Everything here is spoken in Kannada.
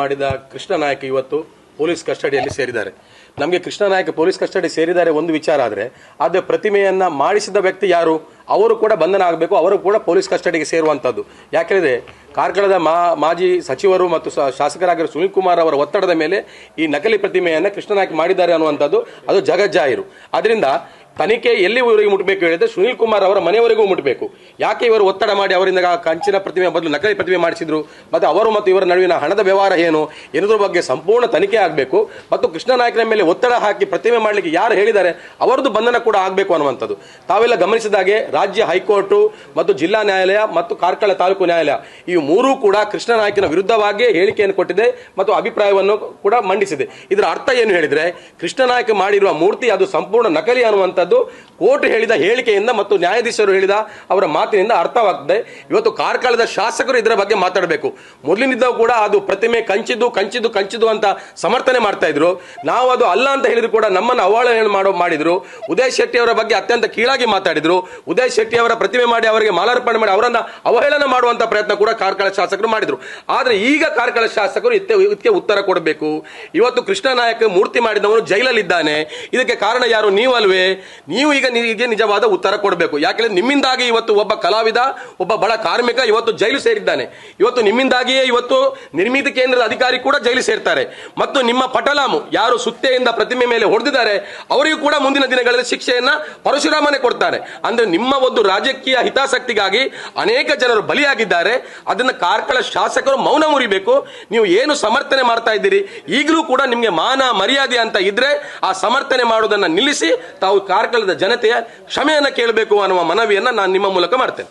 ಮಾಡಿದ ಕೃಷ್ಣ ನಾಯಕ್ ಇವತ್ತು ಪೊಲೀಸ್ ಕಸ್ಟಡಿಯಲ್ಲಿ ಸೇರಿದ್ದಾರೆ. ನಮಗೆ ಕೃಷ್ಣ ನಾಯಕ್ ಪೊಲೀಸ್ ಕಸ್ಟಡಿ ಸೇರಿದ್ದಾರೆ ಒಂದು ವಿಚಾರ ಆದರೆ ಆದರೆ ಪ್ರತಿಮೆಯನ್ನ ಮಾಡಿಸಿದ ವ್ಯಕ್ತಿ ಯಾರು? ಅವರು ಕೂಡ ಬಂಧನ ಆಗಬೇಕು, ಅವರು ಕೂಡ ಪೊಲೀಸ್ ಕಸ್ಟಡಿಗೆ ಸೇರುವಂಥದ್ದು ಯಾಕೆಂದರೆ ಕಾರ್ಕಳದ ಮಾ, ಮಾಜಿ ಸಚಿವರು ಮತ್ತು ಶಾಸಕರಾಗಿರುವ ಶಾಸಕರಾಗಿರೋ ಸುನೀಲ್ ಕುಮಾರ್ ಅವರ ಒತ್ತಡದ ಮೇಲೆ ಈ ನಕಲಿ ಪ್ರತಿಮೆಯನ್ನು ಕೃಷ್ಣನಾಯ್ಕ ಮಾಡಿದ್ದಾರೆ ಅನ್ನುವಂಥದ್ದು ಅದು ಜಗಜ್ಜಾಹಿರು. ಅದರಿಂದ ತನಿಖೆ ಎಲ್ಲಿವರೆಗೆ ಮುಟ್ಟಬೇಕು ಹೇಳಿದ್ರೆ ಸುನೀಲ್ ಕುಮಾರ್ ಅವರ ಮನೆಯವರೆಗೂ ಮುಟ್ಟಬೇಕು ಯಾಕೆ ಇವರು ಒತ್ತಡ ಮಾಡಿ ಅವರಿಂದ ಕಂಚಿನ ಪ್ರತಿಮೆ ಬದಲು ನಕಲಿ ಪ್ರತಿಮೆ ಮಾಡಿಸಿದ್ರು? ಮತ್ತು ಅವರು ಮತ್ತು ಇವರ ನಡುವಿನ ಹಣದ ವ್ಯವಹಾರ ಏನು? ಎನ್ನುವುದ್ರ ಬಗ್ಗೆ ಸಂಪೂರ್ಣ ತನಿಖೆ ಆಗಬೇಕು. ಮತ್ತು ಕೃಷ್ಣ ನಾಯಕನ ಮೇಲೆ ಒತ್ತಡ ಹಾಕಿ ಪ್ರತಿಮೆ ಮಾಡಲಿಕ್ಕೆ ಯಾರು ಹೇಳಿದ್ದಾರೆ? ಅವರದ್ದು ಬಂಧನ ಕೂಡ ಆಗಬೇಕು ಅನ್ನುವಂಥದ್ದು. ತಾವೆಲ್ಲ ಗಮನಿಸಿದಾಗೆ ರಾಜ್ಯ ಹೈಕೋರ್ಟು ಮತ್ತು ಜಿಲ್ಲಾ ನ್ಯಾಯಾಲಯ ಮತ್ತು ಕಾರ್ಕಳ ತಾಲೂಕು ನ್ಯಾಯಾಲಯ ಈ ಮೂರೂ ಕೂಡ ಕೃಷ್ಣ ನಾಯಕನ ವಿರುದ್ಧವಾಗಿ ಹೇಳಿಕೆಯನ್ನು ಕೊಟ್ಟಿದೆ ಮತ್ತು ಅಭಿಪ್ರಾಯವನ್ನು ಕೂಡ ಮಂಡಿಸಿದೆ. ಇದರ ಅರ್ಥ ಏನು ಹೇಳಿದರೆ, ಕೃಷ್ಣ ನಾಯಕ ಮಾಡಿರುವ ಮೂರ್ತಿ ಅದು ಸಂಪೂರ್ಣ ನಕಲಿ ಅನ್ನುವಂಥದ್ದು ಕೋರ್ಟ್ ಹೇಳಿದ ಹೇಳಿಕೆಯಿಂದ ಮತ್ತು ನ್ಯಾಯಾಧೀಶರು ಹೇಳಿದ ಅವರ ಮಾತಿನಿಂದ ಅರ್ಥವಾಗ್ತದೆ. ಇವತ್ತು ಕಾರ್ಕಳದ ಶಾಸಕರು ಇದರ ಬಗ್ಗೆ ಮಾತಾಡಬೇಕು. ಮೊದಲಿನಿಂದ ಕೂಡ ಅದು ಪ್ರತಿಮೆ ಕಂಚಿದ್ದು ಕಂಚಿದ್ದು ಕಂಚಿದ್ದು ಅಂತ ಸಮರ್ಥನೆ ಮಾಡ್ತಾ ಇದ್ರು. ನಾವು ಅದು ಅಲ್ಲ ಅಂತ ಹೇಳಿದ್ರು ಕೂಡ ನಮ್ಮನ್ನು ಅವಹೇಳನ ಮಾಡೋ, ಮಾಡಿದ್ರು. ಉದಯ್ ಶೆಟ್ಟಿ ಅವರ ಬಗ್ಗೆ ಅತ್ಯಂತ ಕೀಳಾಗಿ ಮಾತಾಡಿದ್ರು. ಉದಯ್ ಶೆಟ್ಟಿ ಅವರ ಪ್ರತಿಮೆ ಮಾಡಿ ಅವರಿಗೆ ಮಾಲಾರ್ಪಣೆ ಮಾಡಿ ಅವರನ್ನ ಅವಹೇಳನ ಮಾಡುವಂತ ಪ್ರಯತ್ನ ಕೂಡ ಕಾರ್ಕಳ ಶಾಸಕರು ಮಾಡಿದ್ರು. ಆದ್ರೆ ಈಗ ಕಾರ್ಕಳ ಶಾಸಕರು ಇದಕ್ಕೆ ಉತ್ತರ ಕೊಡಬೇಕು. ಇವತ್ತು ಕೃಷ್ಣ ನಾಯಕ್ ಮೂರ್ತಿ ಮಾಡಿದವನು ಜೈಲಲ್ಲಿದ್ದಾನೆ. ಇದಕ್ಕೆ ಕಾರಣ ಯಾರು? ನೀವಲ್ವೇ. ನೀವು ಈಗ ನಿಮಗೆ ನಿಜವಾದ ಉತ್ತರ ಕೊಡಬೇಕು. ಯಾಕೆಂದ್ರೆ ನಿಮ್ಮಿಂದಾಗಿ ಇವತ್ತು ಒಬ್ಬ ಕಲಾವಿದ, ಒಬ್ಬ ಬಡ ಕಾರ್ಮಿಕ ಇವತ್ತು ಜೈಲು ಸೇರಿದ್ದಾನೆ. ಇವತ್ತು ನಿಮ್ಮಿಂದಾಗಿಯೇ ಇವತ್ತು ನಿರ್ಮಿತಿ ಕೇಂದ್ರದ ಅಧಿಕಾರಿ ಕೂಡ ಜೈಲು ಸೇರ್ತಾರೆ. ಮತ್ತು ನಿಮ್ಮ ಪಟಲಾಮು, ಯಾರು ಸುತ್ತೆಯಿಂದ ಪ್ರತಿಮೆ ಮೇಲೆ ಹೊಡೆದಿದ್ದಾರೆ, ಅವರಿಗೂ ಕೂಡ ಮುಂದಿನ ದಿನಗಳಲ್ಲಿ ಶಿಕ್ಷೆಯನ್ನ ಪರಶುರಾಮನೇ ಕೊಡ್ತಾರೆ ಅಂದ್ರೆ ನಿಮ್ಮ ಒಂದು ರಾಜಕೀಯ ಹಿತಾಸಕ್ತಿಗಾಗಿ ಅನೇಕ ಜನರು ಬಲಿಯಾಗಿದ್ದಾರೆ. ಅದನ್ನ ಕಾರ್ಕಳ ಶಾಸಕರು ಮೌನ ಮುರಿಬೇಕು. ನೀವು ಏನು ಸಮರ್ಥನೆ ಮಾಡ್ತಾ ಇದ್ದೀರಿ? ಈಗಲೂ ಕೂಡ ನಿಮಗೆ ಮಾನ ಮರ್ಯಾದೆ ಅಂತ ಇದ್ರೆ ಆ ಸಮರ್ಥನೆ ಮಾಡೋದನ್ನ ನಿಲ್ಲಿಸಿ ತಾವು ಕಾರ್ಕಳದ ಜನತೆಯ ಕ್ಷಮೆಯನ್ನ ಕೇಳಬೇಕು ಅನ್ನುವ ಮನವಿಯನ್ನ ನಾನು ನಿಮ್ಮ ಮೂಲಕ ಮಾಡ್ತೇನೆ.